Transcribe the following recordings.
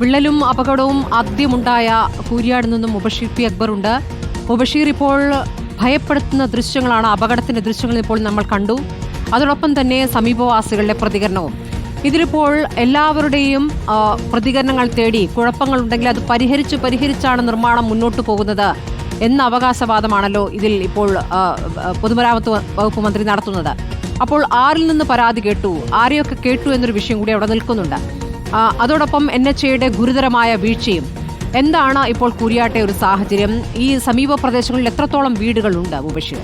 വിള്ളലും അപകടവും ആദ്യമുണ്ടായ കൂരിയാട് നിന്നും മുബഷീർ പി അക്ബർ ഉണ്ട്. മുബഷീർ ഇപ്പോൾ ഭയപ്പെടുത്തുന്ന ദൃശ്യങ്ങളാണ് അപകടത്തിന്റെ ദൃശ്യങ്ങൾ ഇപ്പോൾ നമ്മൾ കണ്ടു. അതോടൊപ്പം തന്നെ സമീപവാസികളുടെ പ്രതികരണവും. ഇതിലിപ്പോൾ എല്ലാവരുടെയും പ്രതികരണങ്ങൾ തേടി കുഴപ്പങ്ങളുണ്ടെങ്കിൽ അത് പരിഹരിച്ച് പരിഹരിച്ചാണ് നിർമ്മാണം മുന്നോട്ട് പോകുന്നത് എന്ന അവകാശവാദമാണല്ലോ ഇതിൽ ഇപ്പോൾ പൊതുമരാമത്ത് വകുപ്പ് മന്ത്രി നടത്തുന്നത്. അപ്പോൾ ആരിൽ നിന്ന് പരാതി കേട്ടു? ആരെയൊക്കെ കേട്ടു എന്നൊരു വിഷയം കൂടി അവിടെ നിൽക്കുന്നുണ്ട്. അതോടൊപ്പം എൻ എച്ച് എയുടെ ഗുരുതരമായ വീഴ്ചയും. എന്താണ് ഇപ്പോൾ കൂരിയാട്ടെ ഒരു സാഹചര്യം? ഈ സമീപ പ്രദേശങ്ങളിൽ എത്രത്തോളം വീടുകളുണ്ട് മുബഷീർ?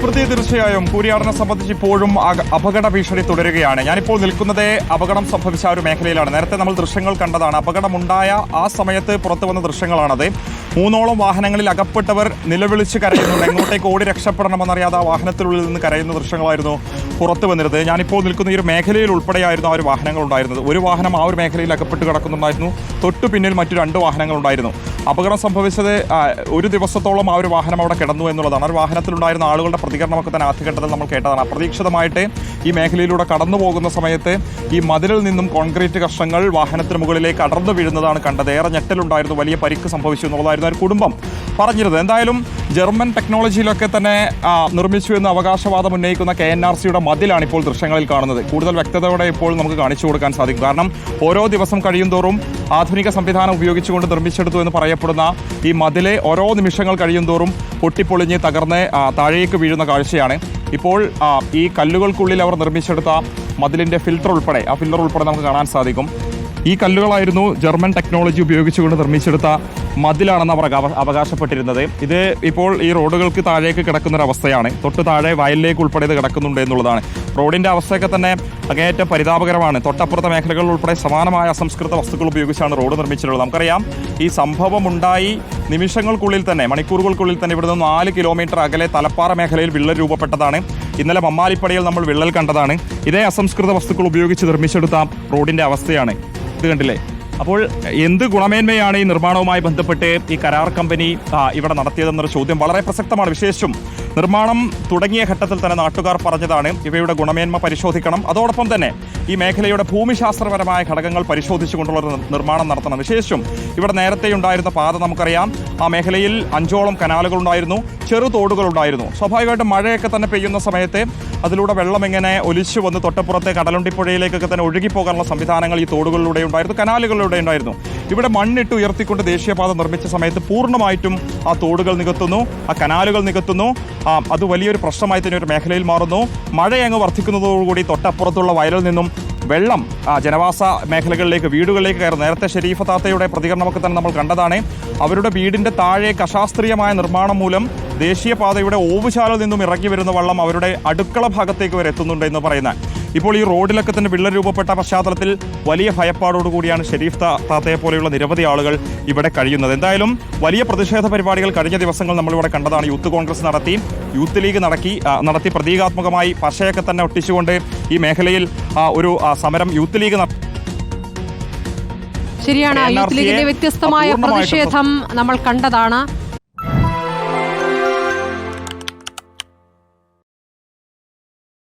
സ്മൃതി തീർച്ചയായും കൂരിയാടിനെ സംബന്ധിച്ച് ഇപ്പോഴും അപകട ഭീഷണി തുടരുകയാണ്. ഞാനിപ്പോൾ നിൽക്കുന്നത് അപകടം സംഭവിച്ച ഒരു മേഖലയിലാണ്. നേരത്തെ നമ്മൾ ദൃശ്യങ്ങൾ കണ്ടതാണ്. അപകടമുണ്ടായ ആ സമയത്ത് പുറത്തു വന്ന ദൃശ്യങ്ങളാണത്. മൂന്നോളം വാഹനങ്ങളിൽ അകപ്പെട്ടവർ നിലവിളിച്ച് കരയുന്നുണ്ട്. എങ്ങോട്ടേക്ക് ഓടി രക്ഷപ്പെടണമെന്നറിയാതെ ആ വാഹനത്തിനുള്ളിൽ നിന്ന് കരയുന്ന ദൃശ്യങ്ങളായിരുന്നു പുറത്തു വന്നിരുന്നത് ഞാനിപ്പോൾ നിൽക്കുന്ന ഈ ഒരു മേഖലയിൽ ഉൾപ്പെടെയായിരുന്നു ആ ഒരു വാഹനങ്ങൾ ഉണ്ടായിരുന്നത്. ഒരു വാഹനം ആ ഒരു മേഖലയിൽ അകപ്പെട്ട് കിടക്കുന്നുണ്ടായിരുന്നു. തൊട്ടു പിന്നിൽ മറ്റു രണ്ട് വാഹനങ്ങൾ ഉണ്ടായിരുന്നു. അപകടം സംഭവിച്ചത് ഒരു ദിവസത്തോളം ആ ഒരു വാഹനം അവിടെ കിടന്നു എന്നുള്ളതാണ്. ആ വാഹനത്തിലുണ്ടായിരുന്ന ആളുകളുടെ പ്രതികരണമൊക്കെ തന്നെ ആദ്യഘട്ടത്തിൽ നമ്മൾ കേട്ടതാണ്. അപ്രതീക്ഷിതമായിട്ട് ഈ മേഖലയിലൂടെ കടന്നു പോകുന്ന സമയത്ത് ഈ മതിലിൽ നിന്നും കോൺക്രീറ്റ് കഷ്ണങ്ങൾ വാഹനത്തിന് മുകളിലേക്ക് അടർന്നു വീഴുന്നതാണ് കണ്ടത്. ഏറെ ഞെട്ടലുണ്ടായിരുന്നു. വലിയ പരിക്ക് സംഭവിച്ചു എന്നുള്ളതായിരുന്നു ഒരു കുടുംബം പറഞ്ഞിരുന്നത്. എന്തായാലും ജർമ്മൻ ടെക്നോളജിയിലൊക്കെ തന്നെ നിർമ്മിച്ചു എന്ന് അവകാശവാദം ഉന്നയിക്കുന്ന കെ എൻ ആർ സിയുടെ മതിലാണ് ഇപ്പോൾ ദൃശ്യങ്ങളിൽ കാണുന്നത്. കൂടുതൽ വ്യക്തതയോടെ ഇപ്പോൾ നമുക്ക് കാണിച്ചു കൊടുക്കാൻ സാധിക്കും. കാരണം ഓരോ ദിവസം കഴിയുന്തോറും ആധുനിക സംവിധാനം ഉപയോഗിച്ചുകൊണ്ട് നിർമ്മിച്ചെടുത്തു എന്ന് പറയപ്പെടുന്ന ഈ മതിലെ ഓരോ നിമിഷങ്ങൾ കഴിയുന്തോറും പൊട്ടിപ്പൊളിഞ്ഞ് തകർന്ന് താഴേക്ക് വീഴുന്ന കാഴ്ചയാണ്. ഇപ്പോൾ ഈ കല്ലുകൾക്കുള്ളിൽ അവർ നിർമ്മിച്ചെടുത്ത മതിലിന്റെ ഫിൽറ്റർ ഉൾപ്പെടെ ആ ഫിൽറ്റർ ഉൾപ്പെടെ നമുക്ക് കാണാൻ സാധിക്കും. ഈ കല്ലുകളായിരുന്നു ജർമ്മൻ ടെക്നോളജി ഉപയോഗിച്ചുകൊണ്ട് നിർമ്മിച്ചെടുത്ത മതിലാണെന്ന് അവർ അവ- അവകാശപ്പെട്ടിരുന്നത്. ഇത് ഇപ്പോൾ ഈ റോഡുകൾക്ക് താഴേക്ക് കിടക്കുന്ന ഒരു അവസ്ഥയാണ് തൊട്ട് താഴെ വയലിലേക്ക് ഉൾപ്പെടെ ഇത് കിടക്കുന്നുണ്ട് എന്നുള്ളതാണ്. റോഡിന്റെ അവസ്ഥയൊക്കെ തന്നെ അങ്ങേയറ്റം പരിതാപകരമാണ്. തൊട്ടപ്പുറത്തെ മേഖലകളിൽ ഉൾപ്പെടെ സമാനമായ അസംസ്കൃത വസ്തുക്കൾ ഉപയോഗിച്ചാണ് റോഡ് നിർമ്മിച്ചിട്ടുള്ളത്. നമുക്കറിയാം ഈ സംഭവം ഉണ്ടായി നിമിഷങ്ങൾക്കുള്ളിൽ തന്നെ മണിക്കൂറുകൾക്കുള്ളിൽ തന്നെ ഇവിടുന്ന് നാല് കിലോമീറ്റർ അകലെ തലപ്പാറ മേഖലയിൽ വിള്ളൽ രൂപപ്പെട്ടതാണ്. ഇന്നലെ മമ്മാലിപ്പടിയിൽ നമ്മൾ വിള്ളൽ കണ്ടതാണ്. ഇതേ അസംസ്കൃത വസ്തുക്കൾ ഉപയോഗിച്ച് നിർമ്മിച്ചെടുത്ത റോഡിന്റെ അവസ്ഥയാണ്. ഇത് കണ്ടില്ലേ? അപ്പോൾ എന്ത് ഗുണമേന്മയാണ് ഈ നിർമ്മാണവുമായി ബന്ധപ്പെട്ട് ഈ കരാർ കമ്പനി ഇവിടെ നടത്തിയതെന്നൊരു ചോദ്യം വളരെ പ്രസക്തമാണ്. വിശേഷിച്ചും നിർമ്മാണം തുടങ്ങിയ ഘട്ടത്തിൽ തന്നെ നാട്ടുകാർ പറഞ്ഞതാണ് ഇവയുടെ ഗുണമേന്മ പരിശോധിക്കണം. അതോടൊപ്പം തന്നെ ഈ മേഖലയുടെ ഭൂമിശാസ്ത്രപരമായ ഘടകങ്ങൾ പരിശോധിച്ചുകൊണ്ടുള്ള നിർമ്മാണം നടത്തണം. വിശേഷം ഇവിടെ നേരത്തെ ഉണ്ടായിരുന്ന പാത നമുക്കറിയാം. ആ മേഖലയിൽ അഞ്ചോളം കനാലുകൾ ഉണ്ടായിരുന്നു ചെറു തോടുകൾ ഉണ്ടായിരുന്നു സ്വാഭാവികമായിട്ടും മഴയൊക്കെ തന്നെ പെയ്യുന്ന സമയത്ത് അതിലൂടെ വെള്ളം ഇങ്ങനെ ഒലിച്ചു വന്ന് തൊട്ടപ്പുറത്തെ കടലുണ്ടിപ്പുഴയിലേക്കൊക്കെ തന്നെ ഒഴുകിപ്പോകാനുള്ള സംവിധാനങ്ങൾ ഈ തോടുകളിലൂടെ ഉണ്ടായിരുന്നു. കനാലുകളിലൂടെ ഉണ്ടായിരുന്നു. ഇവിടെ മണ്ണിട്ട് ഉയർത്തിക്കൊണ്ട് ദേശീയപാത നിർമ്മിച്ച സമയത്ത് പൂർണമായിട്ടും ആ തോടുകൾ നികത്തുന്നു ആ കനാലുകൾ നികത്തുന്നു. അത് വലിയൊരു പ്രശ്നമായി തന്നെ ഒരു മേഖലയിൽ മാറുന്നു. മഴയങ്ങ് വർദ്ധിക്കുന്നതോടുകൂടി തൊട്ടപ്പുറത്തുള്ള വയലിൽ നിന്നും വെള്ളം ജനവാസ മേഖലകളിലേക്ക് വീടുകളിലേക്ക് കയറും. നേരത്തെ ഷെരീഫ താത്തയുടെ പ്രതികരണമൊക്കെ തന്നെ നമ്മൾ കണ്ടതാണ്. അവരുടെ വീടിന്റെ താഴെ അശാസ്ത്രീയമായ നിർമ്മാണം മൂലം ദേശീയപാതയുടെ ഓവുശാലയിൽ നിന്നും ഇറങ്ങി വരുന്ന വെള്ളം അവരുടെ അടുക്കള ഭാഗത്തേക്ക് വരെ എത്തുന്നുണ്ട് എന്ന് പറയുന്ന ഇപ്പോൾ ഈ റോഡിലൊക്കെ തന്നെ വിള്ളൽ രൂപപ്പെട്ട പശ്ചാത്തലത്തിൽ വലിയ ഭയപ്പാടോടുകൂടിയാണ് ഷെരീഫ് താത്തയെ പോലെയുള്ള നിരവധി ആളുകൾ ഇവിടെ കഴിയുന്നത്. എന്തായാലും വലിയ പ്രതിഷേധ പരിപാടികൾ കഴിഞ്ഞ ദിവസങ്ങൾ നമ്മളിവിടെ കണ്ടതാണ്. യൂത്ത് കോൺഗ്രസ് നടത്തി യൂത്ത് ലീഗ് നടക്കി നടത്തി പ്രതീകാത്മകമായി പശയൊക്കെ തന്നെ ഒട്ടിച്ചുകൊണ്ട് ഈ മേഖലയിൽ ഒരു സമരം യൂത്ത് ലീഗ് ശരിയാണ്. യൂത്ത് ലീഗിന്റെ വ്യത്യസ്തമായ പ്രതിഷേധം നമ്മൾ കണ്ടതാണ്.